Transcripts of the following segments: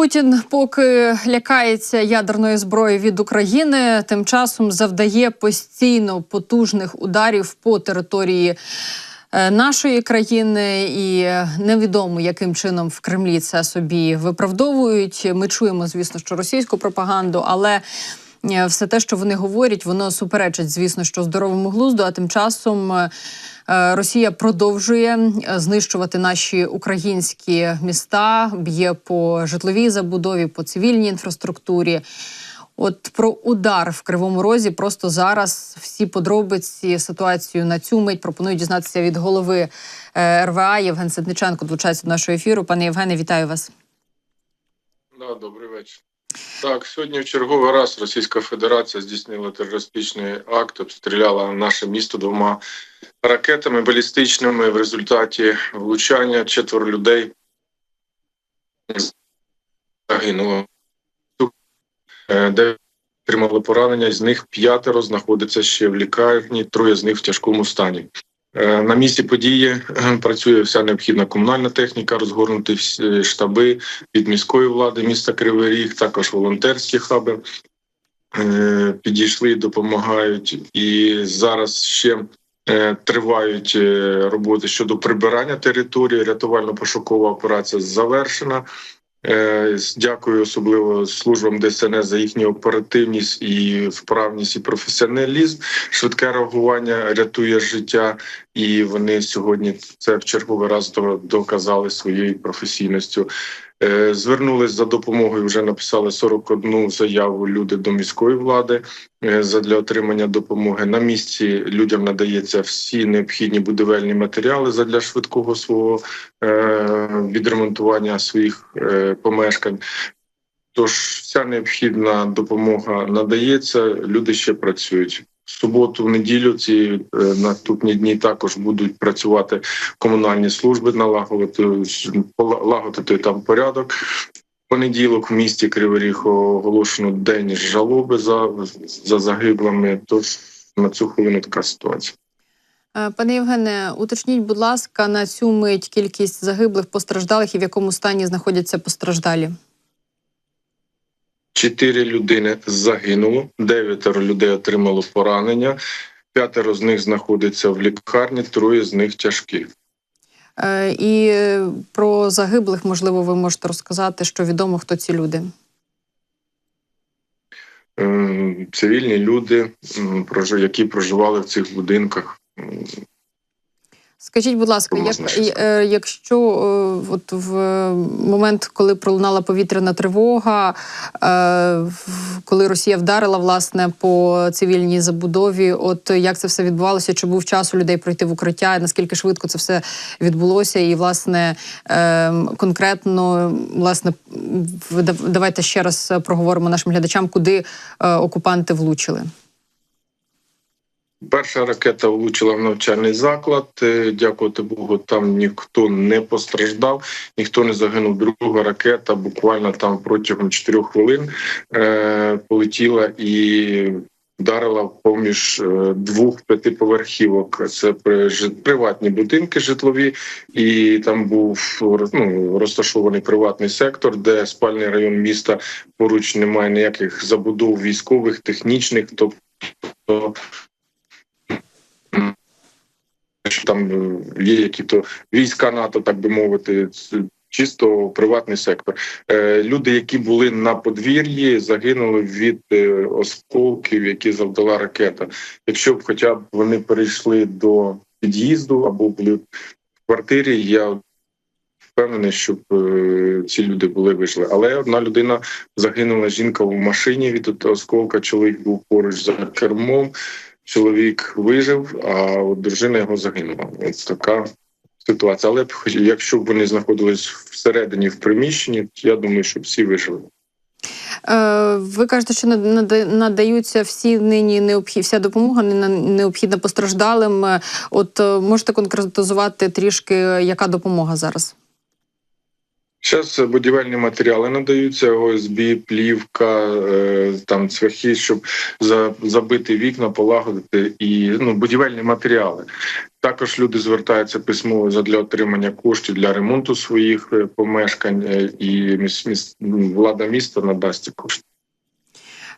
Путін поки лякається ядерної зброї від України, тим часом завдає постійно потужних ударів по території е, нашої країни, і невідомо яким чином в Кремлі це собі виправдовують. Ми чуємо, звісно, що російську пропаганду, але е, все те, що вони говорять, воно суперечить, звісно, що здоровому глузду. А тим часом е, е, Росія продовжує е, знищувати наші українські міста, б'є по житловій забудові, по цивільній інфраструктурі. От про удар в кривому розі просто зараз всі подробиці ситуацію на цю мить пропоную дізнатися від голови е, РВА Євген Сидниченко. Долучається до нашого ефіру. Пане Євгене, вітаю вас. Да, добрий вечір. Так, сьогодні в черговий раз Російська Федерація здійснила терористичний акт, обстріляла наше місто двома ракетами балістичними. В результаті влучання четверо людей загинуло. Е, Де отримали поранення, з них п'ятеро знаходиться ще в лікарні, троє з них в тяжкому стані. Е, На місці події е, працює вся необхідна комунальна техніка, розгорнуті всі штаби від міської влади міста Кривий Ріг, також волонтерські хаби е, підійшли, допомагають. І зараз ще е, тривають е, роботи щодо прибирання території. Рятувально-пошукова операція завершена. Е, Дякую особливо службам ДСНС за їхню оперативність і вправність і професіоналізм. Швидке реагування рятує життя, і вони сьогодні це в черговий раз до- доказали своєю професійністю. Е, Звернулись за допомогою. Вже написали 41 заяву люди до міської влади е, задля отримання допомоги. На місці людям надається всі необхідні будівельні матеріали задля швидкого свого е, відремонтування своїх помешкань. Тож вся необхідна допомога надається. Люди ще працюють. Суботу, в неділю, ці е, наступні дні також будуть працювати комунальні служби, налагодити полагодити там порядок. Понеділок в місті Кривий Ріг оголошено день жалоби за, за загиблими. Тож на цю хвилину така ситуація. Е, Пане Євгене, уточніть, будь ласка, на цю мить кількість загиблих постраждалих і в якому стані знаходяться постраждалі. Чотири людини загинуло, дев'ятеро людей отримало поранення. П'ятеро з них знаходиться в лікарні, троє з них тяжкі. Е, І е, про загиблих, можливо, ви можете розказати, що відомо, хто ці люди. Ем, Цивільні люди, які проживали в цих будинках. Скажіть, будь ласка, як, е, якщо е, от в момент, коли пролунала повітряна тривога, е, коли Росія вдарила власне по цивільній забудові, от як це все відбувалося? Чи був час у людей пройти в укриття? Наскільки швидко це все відбулося? І власне е, конкретно, власне, давайте ще раз проговоримо нашим глядачам, куди окупанти влучили. Перша ракета влучила в навчальний заклад. Е, Дякувати Богу, там ніхто не постраждав, ніхто не загинув. Друга ракета буквально там протягом 4 хвилин е, полетіла і вдарила поміж е, двох п'ятиповерхівок. Це при- приватні будинки житлові, і там був ну, розташований приватний сектор, де спальний район міста поруч немає ніяких забудов військових, технічних, тобто що там е, є які то війська НАТО, так би мовити, чисто приватний сектор. Е, Люди, які були на подвір'ї, загинули від е, осколків, які завдала ракета. Якщо б хоча б вони перейшли до під'їзду або були в квартирі, я впевнений, щоб ці люди були вижили. Але одна людина загинула жінка в машині від осколка. Чоловік був поруч за кермом. Чоловік вижив, а от дружина його загинула. Ось така ситуація. Але якщо б вони знаходились всередині в приміщенні, я думаю, що всі вижили. Е, Ви кажете, що нада- нада- надаються всі нині необхід, вся допомога не- необхідна постраждалим. Е, От е, можете конкретизувати трішки, яка допомога зараз? Зараз будівельні матеріали надаються, ОСБ, плівка, е, там цвяхи, щоб за- забити вікна, полагодити і ну, будівельні матеріали. Також люди звертаються письмово задля отримання коштів для ремонту своїх е, помешкань, е, і влада міста надасть ці кошти.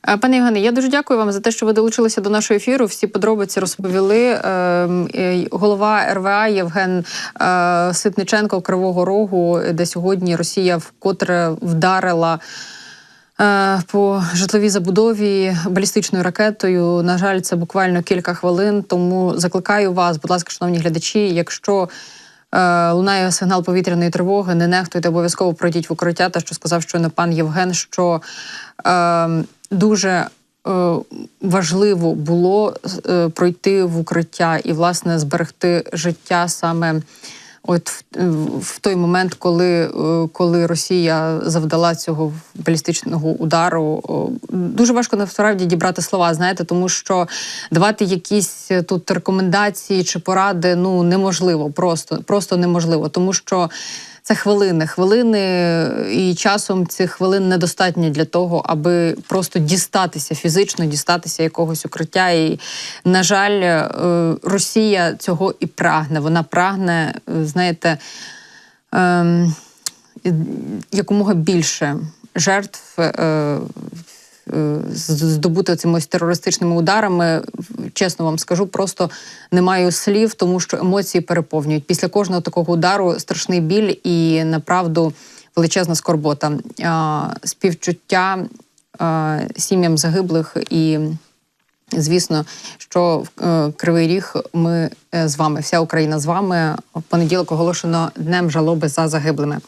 Е, Пане Євгене, я дуже дякую вам за те, що ви долучилися до нашого ефіру. Всі подробиці розповіли. Ем, Голова РВА Євген е, Ситниченко Кривого Рогу, де сьогодні Росія вкотре вдарила. е, По житловій забудові балістичною ракетою. На жаль, це буквально кілька хвилин. Тому закликаю вас, будь ласка, шановні глядачі, якщо лунає сигнал повітряної тривоги, не нехтуйте, обов'язково пройдіть в укриття. Те, що сказав щойно пан Євген, що е, дуже е, важливо було е, пройти в укриття і, власне, зберегти життя саме. От в, в той момент, коли, е, коли Росія завдала цього балістичного удару, дуже важко насправді дібрати слова, знаєте, тому що давати якісь е, тут рекомендації чи поради ну неможливо, просто, просто неможливо, тому що. Це хвилини, хвилини, і часом цих хвилин недостатньо для того, аби просто дістатися фізично, дістатися якогось укриття. І, на жаль, е, Росія цього і прагне. Вона прагне, е, знаєте, ем, якомога більше жертв. Е, здобути цими ось терористичними ударами, чесно вам скажу, просто не маю слів, тому що емоції переповнюють. Після кожного такого удару страшний біль і направду величезна скорбота. Співчуття сім'ям загиблих і. Звісно, що в е, Кривий Ріг ми е, з вами, вся Україна з вами. В понеділок оголошено днем жалоби за загиблими.